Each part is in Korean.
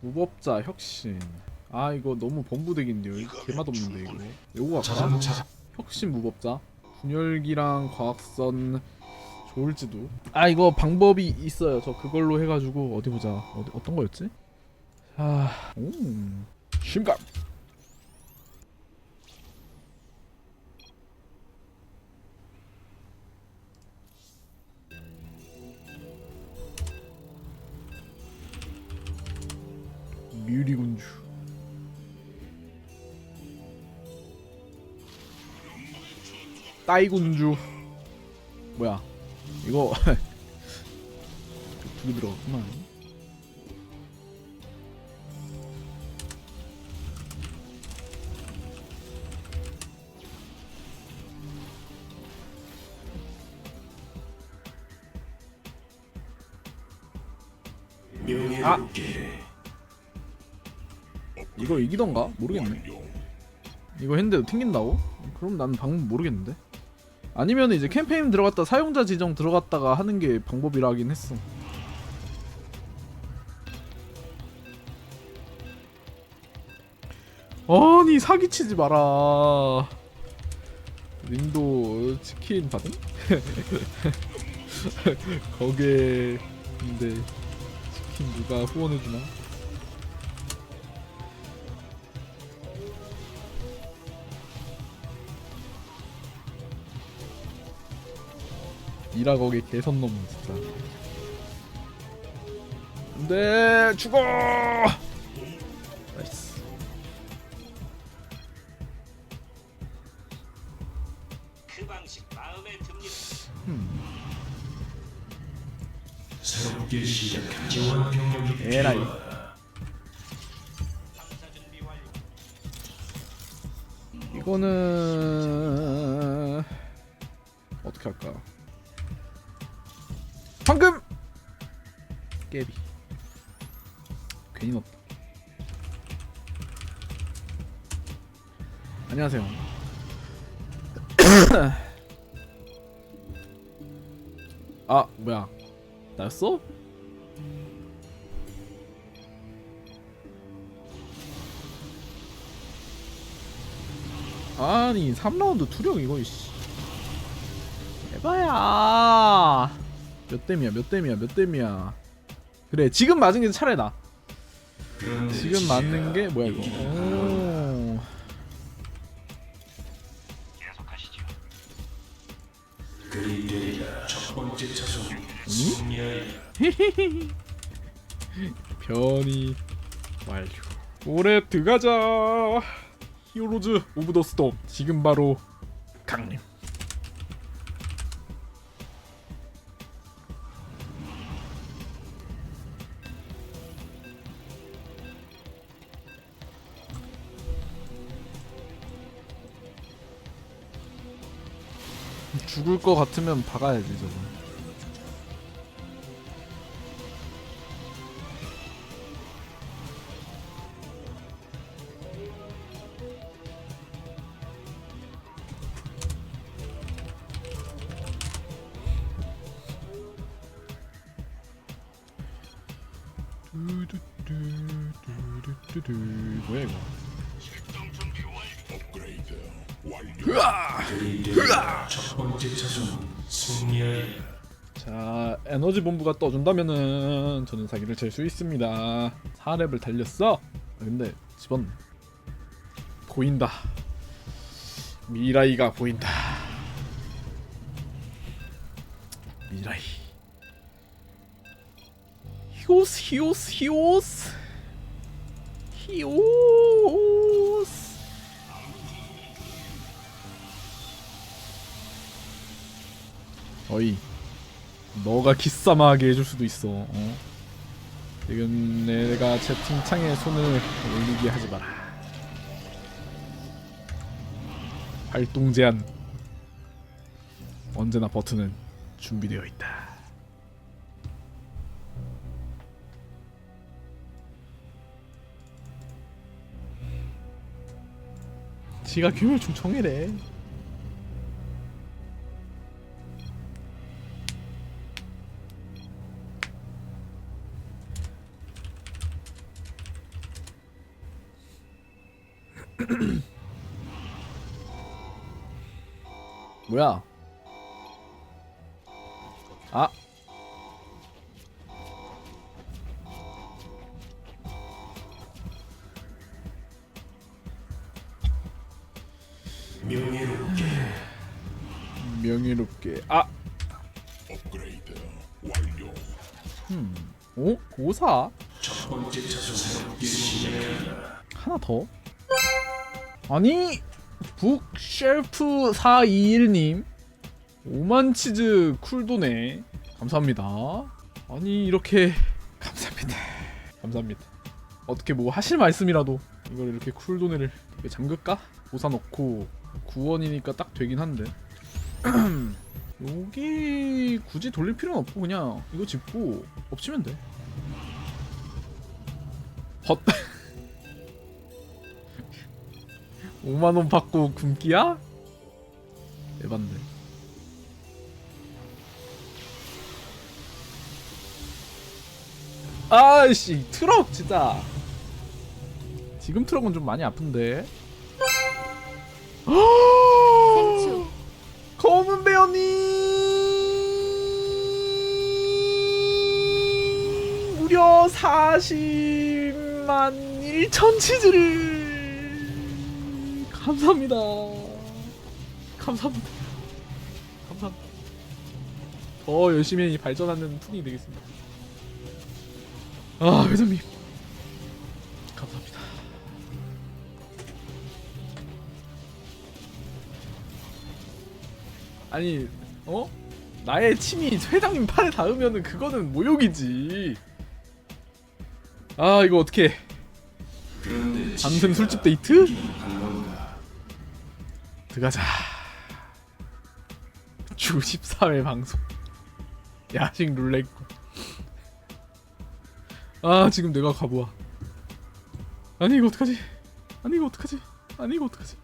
무법자 혁신. 아 이거 너무 범부덱인데요. 이거 개맛없는데 이거. 요거 할까? 혁신 무법자. 분열기랑 과학선 좋을지도. 아 이거 방법이 있어요. 저 그걸로 해가지고 어디 보자. 어디, 어떤 거였지? 아 오 심각 뮤리군주. 따이군주. 뭐야? 이거 두 개 들어갔구만 아! 이거 이기던가? 모르겠네 이거 했는데도 튕긴다고? 그럼 난 방법 모르겠는데 아니면 이제 캠페인 들어갔다 사용자 지정 들어갔다가 하는 게 방법이라긴 했어 아니 사기치지 마라 님도 치킨 받음? 거기에 근데 치킨 누가 후원해주나? 이라 거기 개선 놈 진짜. 안돼 죽어. 나이스. 그 방식 마음에 듭니다. 새롭게 시작한 지원 병력이 에라이. 필요하다. 탐사 준비 완료. 이거는 깨비. 괜히 넣었다. 안녕하세요. 아 뭐야 나였어? 아니 3라운드 투력 이거 이씨 해봐야 몇 댐이야 몇 댐이야 몇 댐이야 그래 지금 맞은 게 차라리 나. 지금 맞는 게 뭐야 이거? 오. 변이 완료. 올해 들어가자. 히어로즈 오브 더 스톰. 지금 바로 강림 죽을 것 같으면 박아야지 저거 본부가 떠준다면은 저는 사기를 칠 수 있습니다. 4렙을 달렸어? 아, 근데 집은 보인다. 미라이가 보인다. 미라이. 히오스 히오스 히오스. 히오스. 어이 너가 기싸움하게 해줄 수도 있어. 어? 지금 내가 채팅창에 손을 올리게 하지 마라. 활동 제한. 언제나 버튼은 준비되어 있다. 지가 규율 충청이래. 뭐야? 아. 명예롭게 명예롭게. 아. 업그레이드 완료. 오? 고사? 첫 번째 차수 새롭게 시작한다. 하나 더? 아니 북쉘프 421님 5만 치즈 쿨도네. 감사합니다. 아니 이렇게 감사합니다. 감사합니다. 어떻게 뭐 하실 말씀이라도 이걸 이렇게 쿨도네를 잠글까? 보사 넣고 9원이니까 딱 되긴 한데. 여기 굳이 돌릴 필요는 없고 그냥 이거 짚고 엎치면 돼. 헛 5만원 받고 굶기야? 에반데. 아이씨 트럭 진짜. 지금 트럭은 좀 많이 아픈데. 생축. 검은 배언니 무려 40만 1천 치즈를 감사합니다. 감사합니다. 감사합니다. 더 열심히 발전하는 푸딩이 되겠습니다. 아 회장님. 감사합니다. 아니 어? 나의 침이 회장님 팔에 닿으면은 그거는 모욕이지. 아 이거 어떻게 방금 술집 데이트? 들어가자. 주 14회 방송. 야식 룰렛 아 지금 내가 가보아 아니 이거 어떡하지? 아니 이거 어떡하지? 아니 이거 어떡하지?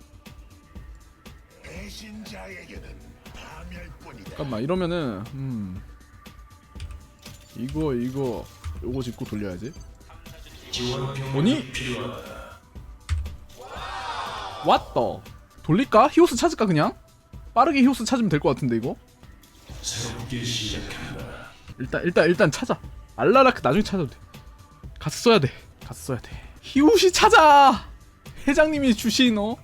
배신자에게는 파멸뿐이다. 잠깐만 이러면은 음. 이거 이거 요거 짚고 돌려야지. 뭐니? 필요하다. 왔다 돌릴까? 히오스 찾을까 그냥? 빠르게 히오스 찾으면 될 것 같은데 이거. 일단 일단 일단 찾아. 알라라크 나중에 찾아도 돼. 가서 써야 돼. 가서 써야 돼. 히오시 찾아! 회장님이 주신 어?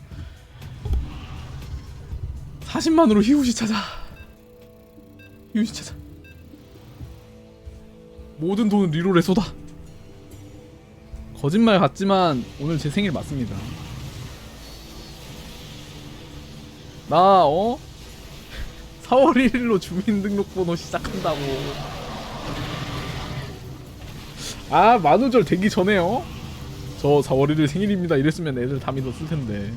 40만으로 히오시 찾아. 히오시 찾아. 모든 돈은 리롤에 쏟아. 거짓말 같지만 오늘 제 생일 맞습니다 나 어? 4월 1일로 주민등록번호 시작한다고 아 만우절 되기 전에요? 저 4월 1일 생일입니다 이랬으면 애들 다 믿었을 텐데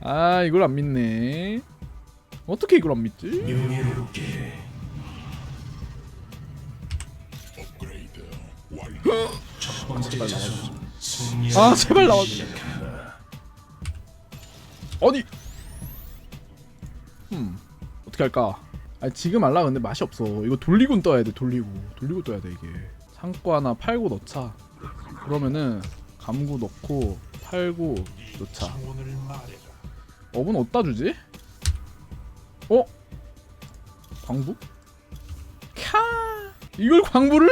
아 이걸 안 믿네 어떻게 이걸 안 믿지? 아, 제발 나와줘. 어디? 음 어떻게 할까? 아 지금 알라 근데 맛이 없어. 이거 돌리고 떠야 돼. 돌리고 돌리고 떠야 돼 이게. 창고 하나 팔고 넣자. 그러면은 감구 넣고 팔고 넣자. 업은 어디다 주지? 어? 광부? 캬 이걸 광부를?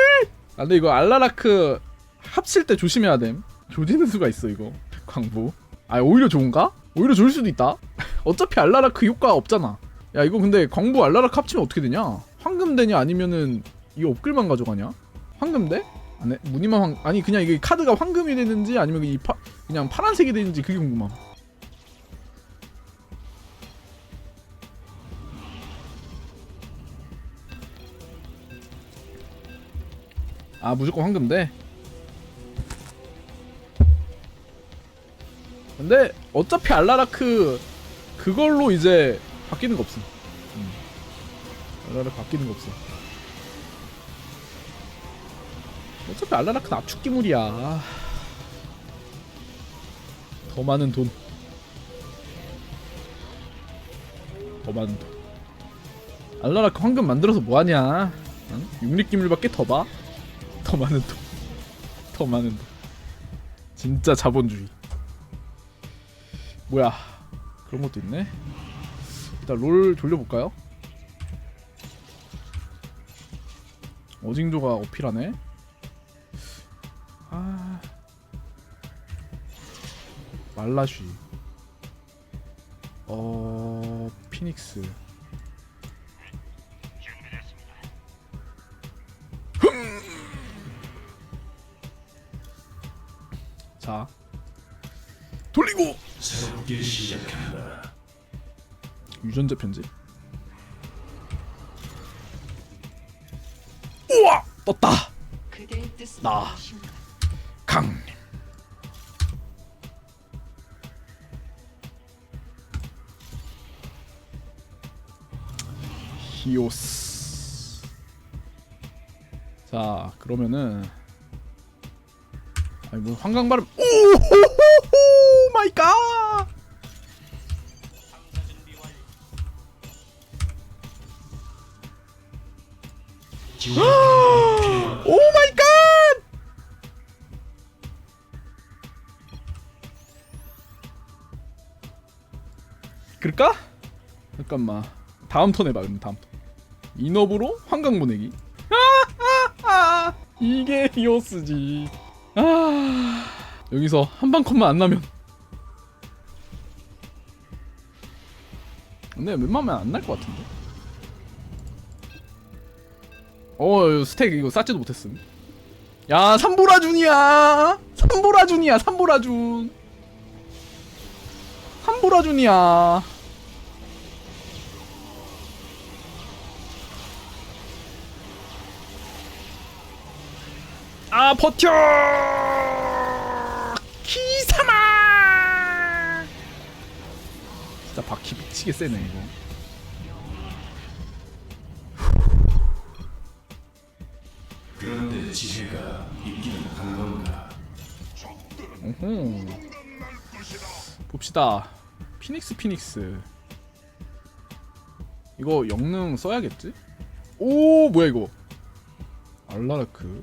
아 근데 이거 알라라크 합칠 때 조심해야 됨 조지는 수가 있어 이거 광부 아 오히려 좋은가? 오히려 좋을 수도 있다 어차피 알라라크 효과 없잖아 야 이거 근데 광부 알라라크 합치면 어떻게 되냐? 황금되냐 아니면은 이거 업글만 가져가냐? 황금돼? 안해 무늬만 황 아니 그냥 이게 카드가 황금이 되는지 아니면 이 파, 그냥 파란색이 되는지 그게 궁금함 아 무조건 황금돼? 근데 어차피 알라라크 그걸로 이제 바뀌는 거 없음 음. 알라라크 바뀌는 거 없어 어차피 알라라크는 압축기물이야 더 많은 돈 더 많은 돈 알라라크 황금 만들어서 뭐하냐 응? 육립기물밖에 더 봐? 더 많은 돈. 더 많은 돈. 진짜 자본주의. 뭐야? 그런 것도 있네. 일단 롤 돌려볼까요? 어징조가 어필하네. 아 말라쉬. 어 피닉스. 자 돌리고 새롭게 시작한다. 유전자 편집. 우와 떴다. 그대의 뜻은 나. 무엇인가? 강림. 히오스. 자 그러면은 아니 뭐 황강 발음 오호호호 마이 갓. 오 마이 갓! 그럴까? 잠깐만. 다음 턴 해봐 그럼 다음 턴. 인업으로 황강 보내기. 이게 히오스지. 아 여기서 한 방 컷만 안 나면 근데 웬만하면 안 날 것 같은데? 어 스택 이거 쌓지도 못했음. 야 삼보라준이야! 삼보라준이야 삼보라준. 삼보라준이야. 아 버텨 진짜 바퀴 미치게 세네 이거 그런데 지혜가 있기는 한 건가? 오호. 봅시다. 피닉스 피닉스. 이거 영능 써야겠지? 오 뭐야 이거? 알라르크.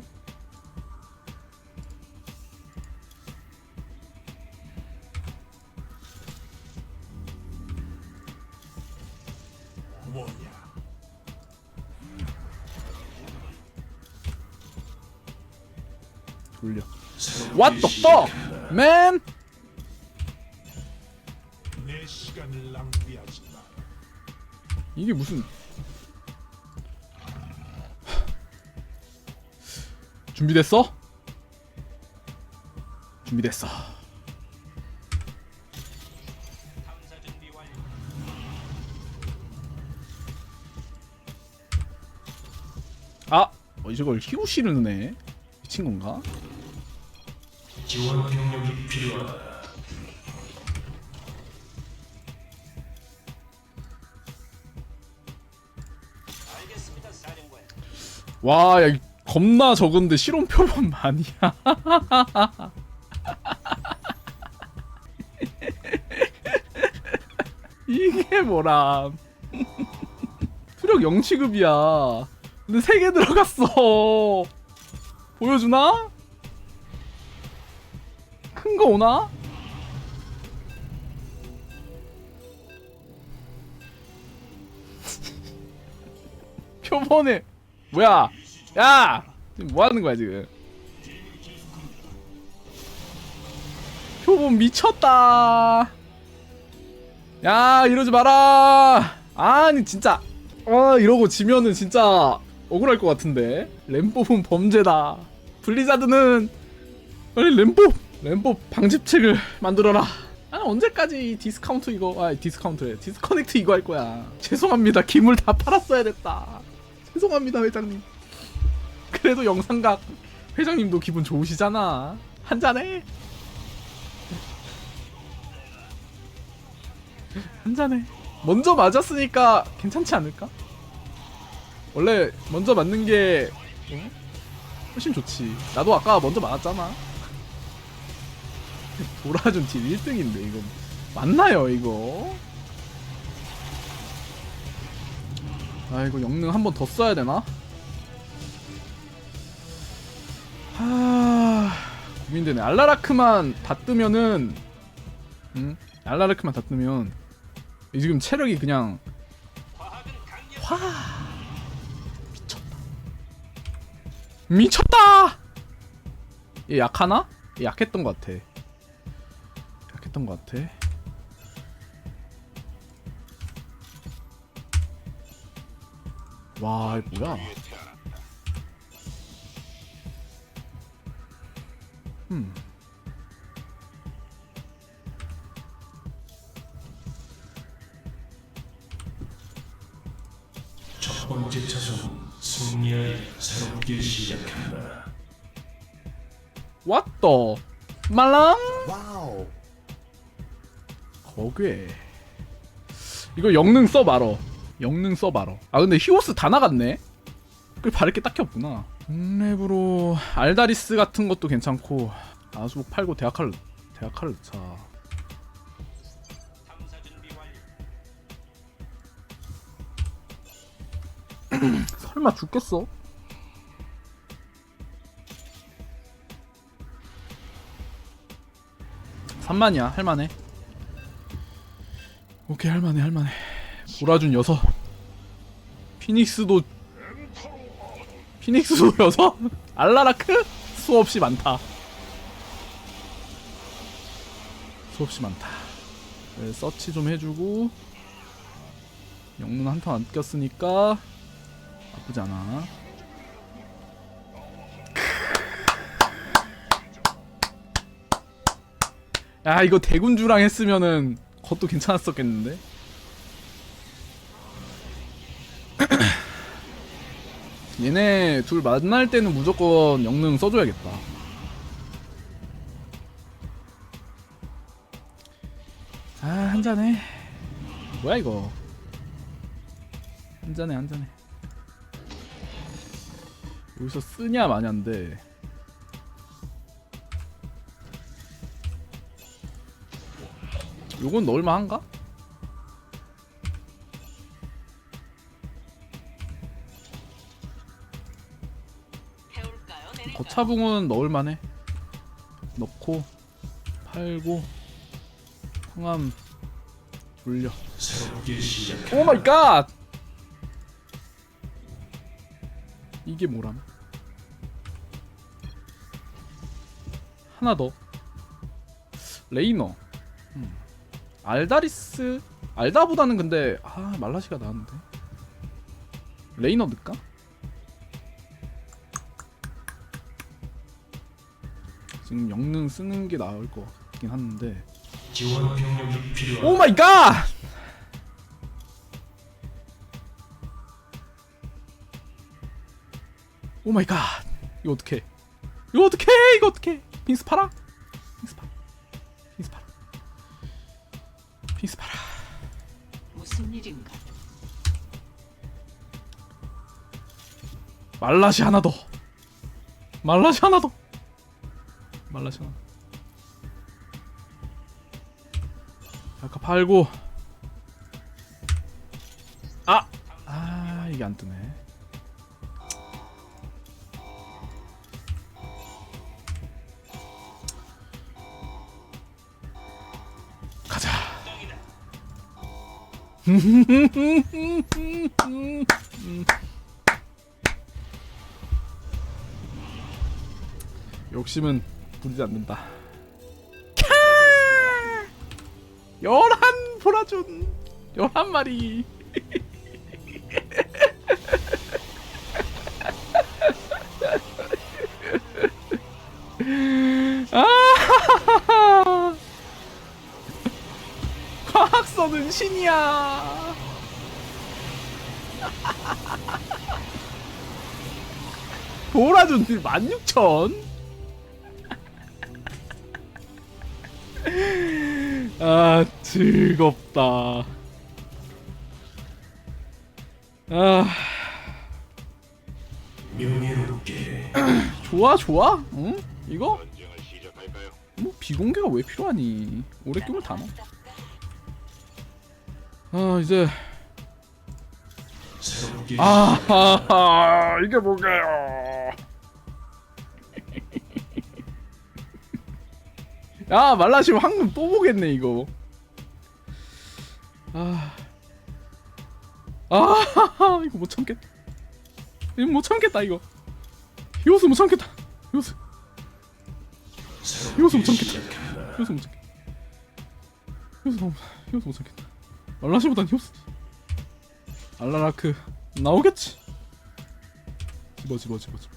What the fuck, man? 이게 무슨 준비됐어? 준비됐어. 아, 어, 이걸 히로시를 넣네. 미친 건가? 지원 병력이 필요하다. 와, 야, 이 겁나 적은데 실온 표본 많이야. 이게 뭐람? 투력 0취급이야. 근데 3개 들어갔어. 보여주나? 큰거 오나? 표본에 뭐야? 야! 지금 뭐 하는 거야, 지금? 표본 미쳤다. 야, 이러지 마라. 아니, 진짜. 아, 이러고 지면은 진짜 억울할 것 같은데. 램뽑은 범죄다. 블리자드는 빨리 램뽑! 램뽑 방집책을 만들어라. 아, 언제까지 이 디스카운트 이거, 아, 디스카운트래. 디스커넥트 이거 할 거야. 죄송합니다. 기물 다 팔았어야 됐다. 죄송합니다, 회장님. 그래도 영상각 회장님도 기분 좋으시잖아. 한 잔해. 한 잔해. 먼저 맞았으니까 괜찮지 않을까? 원래 먼저 맞는 게 어? 훨씬 좋지. 나도 아까 먼저 맞았잖아. 돌아준 딜 1등인데 이거 맞나요 이거? 아 이거 영능 한 번 더 써야 되나? 하 고민되네 알라라크만 다 뜨면은 응? 알라라크만 다 뜨면 지금 체력이 그냥. 화 미쳤다 미쳤다 얘 약하나? 얘 약했던 것 같아 약 했던 것 같아. 와 이거 뭐야? 음 첫 번째 차전 승리하여 새롭게 시작한다. 왔더 말랑 거괴. 이거 영능 써봐러 영능 써봐러 아 근데 히오스 다 나갔네? 그 바를 게 딱히 없구나. 랩으로 알다리스 같은 것도 괜찮고 아수복 팔고 대학칼 대학칼 완료. 설마 죽겠어? 삼만이야 할만해 오케이 할만해 할만해. 보라준 여섯. 피닉스도 피닉스도 여섯? 알라라크? 수없이 많다. 수없이 많다. 네, 서치 좀 해주고. 영문 한턴 안 꼈으니까 나쁘지 않아. 야 이거 대군주랑 했으면은 그것도 괜찮았었겠는데. 얘네 둘 만날 때는 무조건 영능 써줘야겠다. 아 한 잔해. 뭐야 이거? 한 잔해 한 잔해. 여기서 쓰냐 마냐인데 요건 넣을만한가? 거차붕은 넣을만해. 넣고 팔고 성함 돌려. 오 마이 갓 이게 뭐람 하나 더. 레이너. 음. 알다리스 알다보다는 근데 아 말라시가 나은데 레이너 넣을까? 지금 영능 쓰는 게 나을 것 같긴 한데 지원 병력이 필요하다. 오 마이 갓! 오 마이 갓! 이거 어떡해? 이거 어떡해? 이거 어떡해? 빙스 팔아? 빙스 팔아. 무슨 일인가? 말라시 하나 더. 말라시 하나 더. 말라시 하나. 아까 팔고. 아, 아 이게 안 뜨네. 욕심은 부리지 않는다. 캬! 열한 보라준 열한 마리. 아! 과학서는 신이야. 보라준 딜 16,000? 아 즐겁다. 아 명예롭게 좋아 좋아? 응? 이거? 뭐 비공개가 왜 필요하니? 오래 끼면 다 넣어. 아 이제. 새롭게 아 이게 뭔가요? 야 말라시면 황금 또 보겠네 이거. 아... 아 이거 못 참겠다. 이거 못 참겠다 이거. 히오스 못 참겠다. 히오스 히오스 못 참겠다. 히오스 못 참겠다. 히오스 너무 히오스 못 참겠다 말라시보단 히오스. 알라라크 나오겠지? 집어 집어 집어 집어.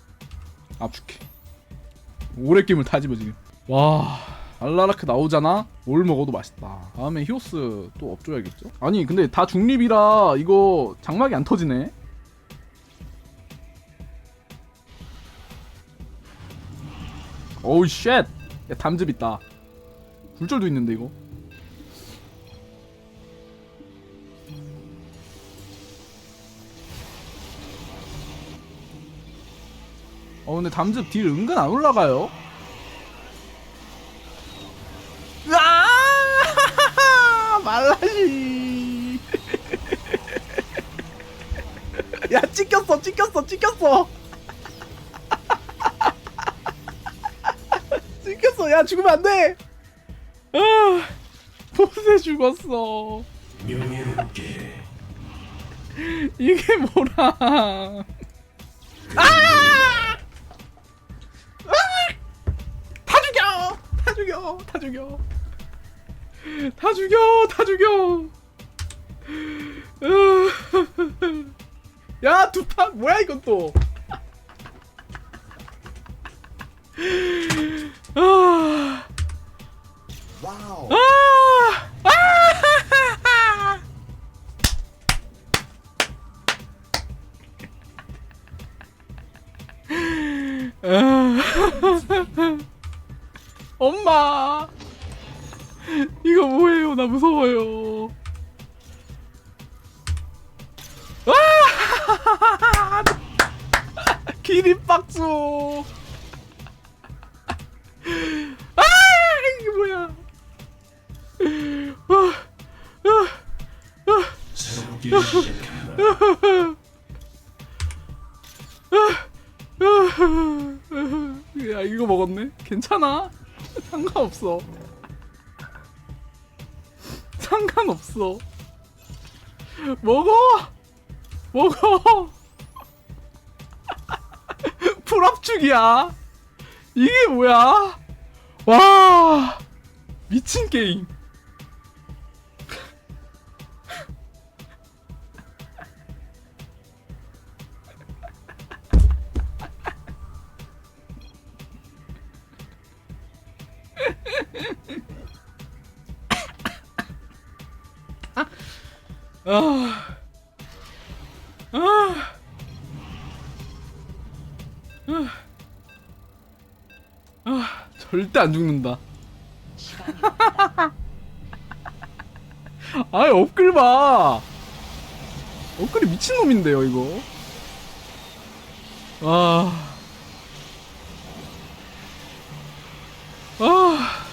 압축해. 오래 게임을 다 집어 지금. 와 알라라크 나오잖아? 뭘 먹어도 맛있다. 다음에 히오스 또 업줘야겠죠? 아니 근데 다 중립이라 이거 장막이 안 터지네. 오우 쉣! 야, 담즙 있다. 굴절도 있는데 이거 어 근데 담즙 딜 은근 안 올라가요? 아! 말라시 야 찍혔어 찍혔어 찍혔어. 찍혔어 야 죽으면 안돼. 아 보세 죽었어. 명예롭게. 이게 뭐라 죽여. 다 죽여. 다 죽여. 다 죽여. 야 두판 뭐야 이건 또? 아, 와우. 아, 아, 아. 엄마 이거 뭐예요 나 무서워요 아! 기립박수 아 이게 뭐야 아, 아, 아. 새롭게 시작한다 야 이거 먹었네? 괜찮아? 상관없어 상관없어 먹어! 먹어! 풀압축이야 이게 뭐야? 와 미친 게임 아. 아. 아. 아, 절대 안 죽는다. 아이, 업글 봐. 업글이 미친 놈인데요, 이거. 아. 아. 아.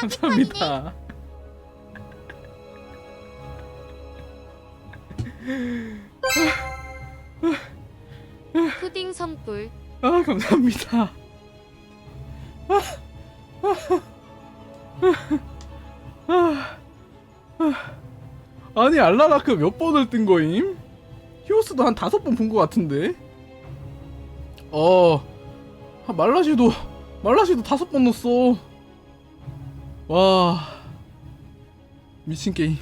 감사합니다. 푸딩 성불. 아 감사합니다. 아니 알라라크 몇 번을 뜬 거임? 히오스도 한 다섯 번본거 같은데. 어, 아, 말라시도 말라시도 다섯 번 넣었어. 와, 미친 게임.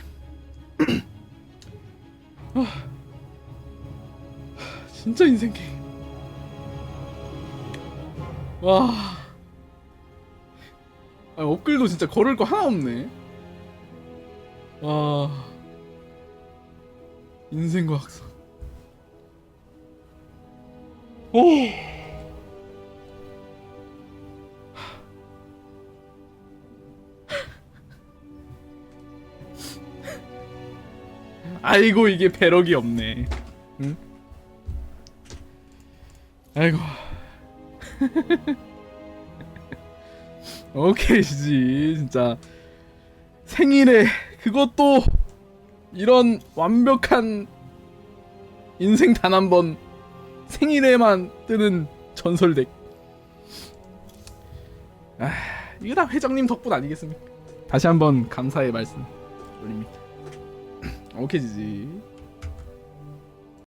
아, 진짜 인생 게임. 와. 아, 업글도 진짜 걸을 거 하나 없네. 와. 인생과학선. 오. 아이고 이게 배럭이 없네. 응? 아이고. 오케이 지 진짜 생일에 그것도 이런 완벽한 인생 단 한 번 생일에만 뜨는 전설 덱. 아 이거 다 회장님 덕분 아니겠습니까? 다시 한번 감사의 말씀 올립니다. 오케이 지지.